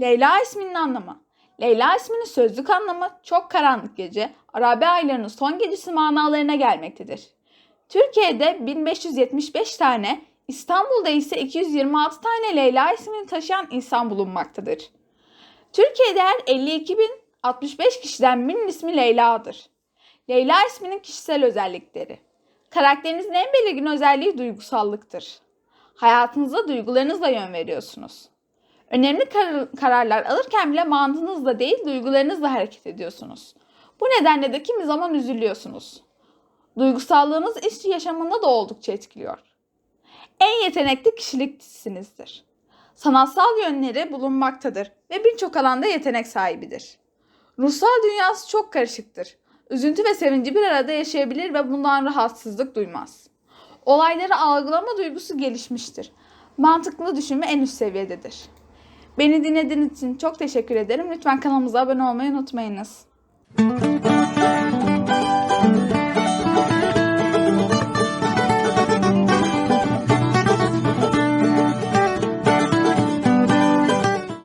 Leyla isminin anlamı. Leyla isminin sözlük anlamı çok karanlık gece, Arabi aylarının son gecesi manalarına gelmektedir. Türkiye'de 1575 tane, İstanbul'da ise 226 tane Leyla ismini taşıyan insan bulunmaktadır. Türkiye'de her 52.065 kişiden birinin ismi Leyla'dır. Leyla isminin kişisel özellikleri. Karakterinizin en belirgin özelliği duygusallıktır. Hayatınıza duygularınızla yön veriyorsunuz. Önemli kar- kararlar alırken bile mantığınızla değil duygularınızla hareket ediyorsunuz. Bu nedenle de kimi zaman üzülüyorsunuz. Duygusallığınız iş yaşamında da oldukça etkiliyor. En yetenekli kişiliksinizdir. Sanatsal yönleri bulunmaktadır ve birçok alanda yetenek sahibidir. Ruhsal dünyası çok karışıktır. Üzüntü ve sevinci bir arada yaşayabilir ve bundan rahatsızlık duymaz. Olayları algılama duygusu gelişmiştir. Mantıklı düşünme en üst seviyededir. Beni dinlediğiniz için çok teşekkür ederim. Lütfen kanalımıza abone olmayı unutmayınız.